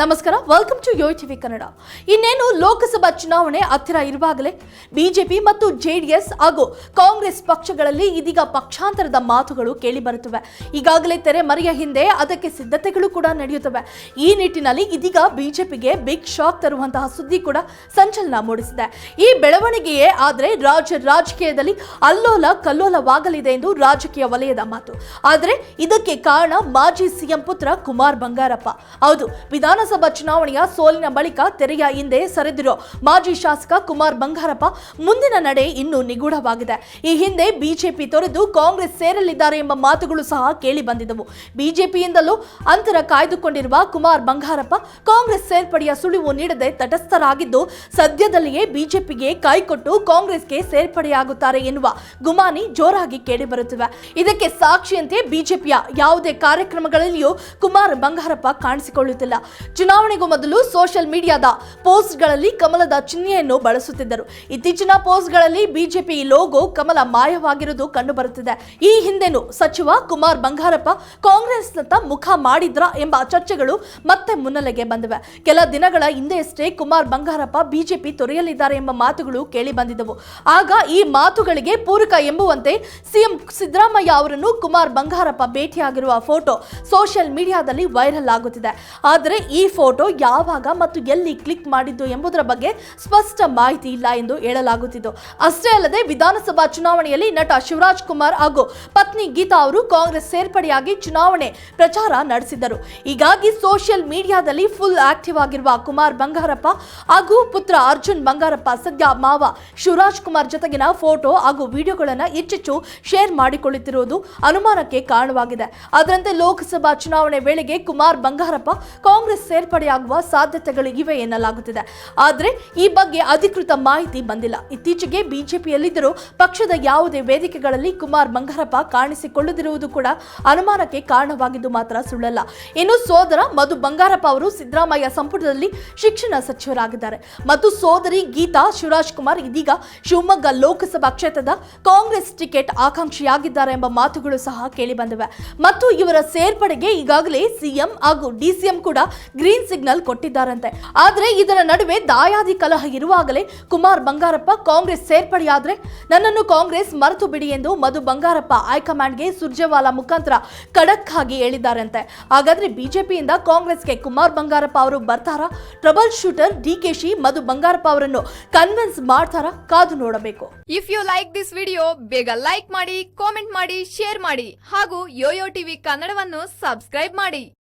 ನಮಸ್ಕಾರ welcome to yo TV Kannada ಇನ್ನೇನು ಲೋಕಸಭಾ ಚುನಾವಣೆ ಹತ್ತಿರ ಇರುವಾಗಲೇ ಬಿಜೆಪಿ ಮತ್ತು ಜೆಡಿಎಸ್ ಹಾಗೂ ಕಾಂಗ್ರೆಸ್ ಪಕ್ಷಗಳಲ್ಲಿ ಇದೀಗ ಪಕ್ಷಾಂತರದ ಮಾತುಗಳು ಕೇಳಿಬರುತ್ತವೆ ಈಗಾಗಲೇ ತೆರೆ ಮರೆಯ ಹಿಂದೆ ಅದಕ್ಕೆ ಸಿದ್ಧತೆಗಳು ಕೂಡ ನಡೆಯುತ್ತವೆ. ಈ ನಿಟ್ಟಿನಲ್ಲಿ ಇದೀಗ ಬಿಜೆಪಿಗೆ ಬಿಗ್ ಶಾಕ್ ತರುವಂತಹ ಸುದ್ದಿ ಕೂಡ ಸಂಚಲನ ಮೂಡಿಸಿದೆ. ಈ ಬೆಳವಣಿಗೆಯೇ ಆದರೆ ರಾಜ್ಯ ರಾಜಕೀಯದಲ್ಲಿ ಅಲ್ಲೋಲ ಕಲ್ಲೋಲವಾಗಲಿದೆ ಎಂದು ರಾಜಕೀಯ ವಲಯದ ಮಾತು. ಆದರೆ ಇದಕ್ಕೆ ಕಾರಣ ಮಾಜಿ ಸಿಎಂ ಪುತ್ರ ಕುಮಾರ್ ಬಂಗಾರಪ್ಪ. ಹೌದು ವಿಧಾನಸಭಾ ಚುನಾವಣೆಯ ಸೋಲಿನ ಬಳಿಕ ತೆರೆಯ ಹಿಂದೆ ಸರಿದಿರೋ ಮಾಜಿ ಶಾಸಕ ಕುಮಾರ್ ಬಂಗಾರಪ್ಪ ಮುಂದಿನ ನಡೆ ಇನ್ನೂ ನಿಗೂಢವಾಗಿದೆ. ಈ ಹಿಂದೆ ಬಿಜೆಪಿ ತೊರೆದು ಕಾಂಗ್ರೆಸ್ ಸೇರಲಿದ್ದಾರೆ ಎಂಬ ಮಾತುಗಳು ಸಹ ಕೇಳಿ ಬಂದಿದ್ದವು. ಬಿಜೆಪಿಯಿಂದಲೂ ಅಂತರ ಕಾಯ್ದುಕೊಂಡಿರುವ ಕುಮಾರ್ ಬಂಗಾರಪ್ಪ ಕಾಂಗ್ರೆಸ್ ಸೇರ್ಪಡೆಯ ಸುಳಿವು ನೀಡದೆ ತಟಸ್ಥರಾಗಿದ್ದು ಸದ್ಯದಲ್ಲಿಯೇ ಬಿಜೆಪಿಗೆ ಕೈಕೊಟ್ಟು ಕಾಂಗ್ರೆಸ್ಗೆ ಸೇರ್ಪಡೆಯಾಗುತ್ತಾರೆ ಎನ್ನುವ ಗುಮಾನಿ ಜೋರಾಗಿ ಕೇಳಿಬರುತ್ತಿವೆ ಇದಕ್ಕೆ ಸಾಕ್ಷಿಯಂತೆ ಬಿಜೆಪಿಯ ಯಾವುದೇ ಕಾರ್ಯಕ್ರಮಗಳಲ್ಲಿಯೂ ಕುಮಾರ್ ಬಂಗಾರಪ್ಪ ಕಾಣಿಸಿಕೊಳ್ಳುತ್ತಿಲ್ಲ. ಚುನಾವಣೆಗೂ ಮೊದಲು ಸೋಷಿಯಲ್ ಮೀಡಿಯಾದ ಪೋಸ್ಟ್ಗಳಲ್ಲಿ ಕಮಲದ ಚಿಹ್ನೆಯನ್ನು ಬಳಸುತ್ತಿದ್ದರು. ಇತ್ತೀಚಿನ ಪೋಸ್ಟ್ಗಳಲ್ಲಿ ಬಿಜೆಪಿ ಲೋಗೋ ಕಮಲ ಮಾಯವಾಗಿರುವುದು ಕಂಡುಬರುತ್ತಿದೆ. ಈ ಹಿಂದೆನೂ ಸಚಿವ ಕುಮಾರ್ ಬಂಗಾರಪ್ಪ ಕಾಂಗ್ರೆಸ್ನತ್ತ ಮುಖ ಮಾಡಿದ್ರ ಎಂಬ ಚರ್ಚೆಗಳು ಮತ್ತೆ ಮುನ್ನೆಲೆಗೆ ಬಂದಿವೆ. ಕೆಲ ದಿನಗಳ ಹಿಂದೆಯಷ್ಟೇ ಕುಮಾರ್ ಬಂಗಾರಪ್ಪ ಬಿಜೆಪಿ ತೊರೆಯಲಿದ್ದಾರೆ ಎಂಬ ಮಾತುಗಳು ಕೇಳಿ ಬಂದಿದ್ದವು. ಆಗ ಈ ಮಾತುಗಳಿಗೆ ಪೂರಕ ಎಂಬುವಂತೆ ಸಿಎಂ ಸಿದ್ದರಾಮಯ್ಯ ಅವರನ್ನು ಕುಮಾರ್ ಬಂಗಾರಪ್ಪ ಭೇಟಿಯಾಗಿರುವ ಫೋಟೋ ಸೋಷಿಯಲ್ ಮೀಡಿಯಾದಲ್ಲಿ ವೈರಲ್ ಆಗುತ್ತಿದೆ. ಆದರೆ ಈ ಫೋಟೋ ಯಾವಾಗ ಮತ್ತು ಎಲ್ಲಿ ಕ್ಲಿಕ್ ಮಾಡಿದ್ದು ಎಂಬುದರ ಬಗ್ಗೆ ಸ್ಪಷ್ಟ ಮಾಹಿತಿ ಇಲ್ಲ ಎಂದು ಹೇಳಲಾಗುತ್ತಿದ್ದು. ಅಷ್ಟೇ ಅಲ್ಲದೆ ವಿಧಾನಸಭಾ ಚುನಾವಣೆಯಲ್ಲಿ ನಟ ಶಿವರಾಜ್ ಕುಮಾರ್ ಹಾಗೂ ಪತ್ನಿ ಗೀತಾ ಅವರು ಕಾಂಗ್ರೆಸ್ ಸೇರ್ಪಡೆಯಾಗಿ ಚುನಾವಣೆ ಪ್ರಚಾರ ನಡೆಸಿದ್ದರು. ಹೀಗಾಗಿ ಸೋಷಿಯಲ್ ಮೀಡಿಯಾದಲ್ಲಿ ಫುಲ್ ಆಕ್ಟಿವ್ ಆಗಿರುವ ಕುಮಾರ್ ಬಂಗಾರಪ್ಪ ಹಾಗೂ ಪುತ್ರ ಅರ್ಜುನ್ ಬಂಗಾರಪ್ಪ ಸದ್ಯ ಮಾವ ಶಿವರಾಜ್ ಕುಮಾರ್ ಜೊತೆಗಿನ ಫೋಟೋ ಹಾಗೂ ವಿಡಿಯೋಗಳನ್ನು ಹೆಚ್ಚೆಚ್ಚು ಶೇರ್ ಮಾಡಿಕೊಳ್ಳುತ್ತಿರುವುದು ಅನುಮಾನಕ್ಕೆ ಕಾರಣವಾಗಿದೆ. ಅದರಂತೆ ಲೋಕಸಭಾ ಚುನಾವಣೆ ವೇಳೆಗೆ ಕುಮಾರ್ ಬಂಗಾರಪ್ಪ ಕಾಂಗ್ರೆಸ್ ಸೇರ್ಪಡೆಯಾಗುವ ಸಾಧ್ಯತೆಗಳು ಇವೆ ಎನ್ನಲಾಗುತ್ತಿದೆ. ಆದರೆ ಈ ಬಗ್ಗೆ ಅಧಿಕೃತ ಮಾಹಿತಿ ಬಂದಿಲ್ಲ. ಇತ್ತೀಚೆಗೆ ಬಿಜೆಪಿಯಲ್ಲಿದ್ದರೂ ಪಕ್ಷದ ಯಾವುದೇ ವೇದಿಕೆಗಳಲ್ಲಿ ಕುಮಾರ್ ಬಂಗಾರಪ್ಪ ಕಾಣಿಸಿಕೊಳ್ಳದಿರುವುದು ಕೂಡ ಅನುಮಾನಕ್ಕೆ ಕಾರಣವಾಗಿದ್ದು ಮಾತ್ರ ಸುಳ್ಳಲ್ಲ. ಇನ್ನು ಸೋದರ ಮಧು ಬಂಗಾರಪ್ಪ ಅವರು ಸಿದ್ದರಾಮಯ್ಯ ಸಂಪುಟದಲ್ಲಿ ಶಿಕ್ಷಣ ಸಚಿವರಾಗಿದ್ದಾರೆ. ಮತ್ತು ಸೋದರಿ ಗೀತಾ ಶಿವರಾಜ್ ಕುಮಾರ್ ಇದೀಗ ಶಿವಮೊಗ್ಗ ಲೋಕಸಭಾ ಕ್ಷೇತ್ರದ ಕಾಂಗ್ರೆಸ್ ಟಿಕೆಟ್ ಆಕಾಂಕ್ಷಿಯಾಗಿದ್ದಾರೆ ಎಂಬ ಮಾತುಗಳು ಸಹ ಕೇಳಿಬಂದಿವೆ ಮತ್ತು ಇವರ ಸೇರ್ಪಡೆಗೆ ಈಗಾಗಲೇ ಸಿಎಂ ಹಾಗೂ ಡಿಸಿಎಂ ಕೂಡ ಗ್ರೀನ್ ಸಿಗ್ನಲ್ ಕೊಟ್ಟಿದ್ದಾರಂತೆ. ಆದರೆ ಇದರ ನಡುವೆ ದಾಯಾದಿ ಕಲಹ ಇರುವಾಗಲೇ ಕುಮಾರ್ ಬಂಗಾರಪ್ಪ ಕಾಂಗ್ರೆಸ್ ಸೇರ್ಪಡೆಯಾದ್ರೆ ನನ್ನನ್ನು ಕಾಂಗ್ರೆಸ್ ಮರೆತು ಬಿಡಿ ಎಂದು ಮಧು ಬಂಗಾರಪ್ಪ ಹೈಕಮಾಂಡ್ಗೆ ಸುರ್ಜೇವಾಲಾ ಮುಖಾಂತರ ಖಡಕ್ ಆಗಿ ಹೇಳಿದ್ದಾರಂತೆ. ಹಾಗಾದ್ರೆ ಬಿಜೆಪಿಯಿಂದ ಕಾಂಗ್ರೆಸ್ಗೆ ಕುಮಾರ್ ಬಂಗಾರಪ್ಪ ಅವರು ಬರ್ತಾರಾ? ಟ್ರಬಲ್ ಶೂಟರ್ ಡಿಕೆಶಿ ಮಧು ಬಂಗಾರಪ್ಪ ಅವರನ್ನು ಕನ್ವಿನ್ಸ್ ಮಾಡ್ತಾರಾ? ಕಾದು ನೋಡಬೇಕು. If you like this video ಬೇಗ ಲೈಕ್ ಮಾಡಿ ಕಾಮೆಂಟ್ ಮಾಡಿ ಶೇರ್ ಮಾಡಿ ಹಾಗೂ ಯೋಯೋ ಟಿವಿ ಕನ್ನಡವನ್ನು ಸಬ್ಸ್ಕ್ರೈಬ್ ಮಾಡಿ.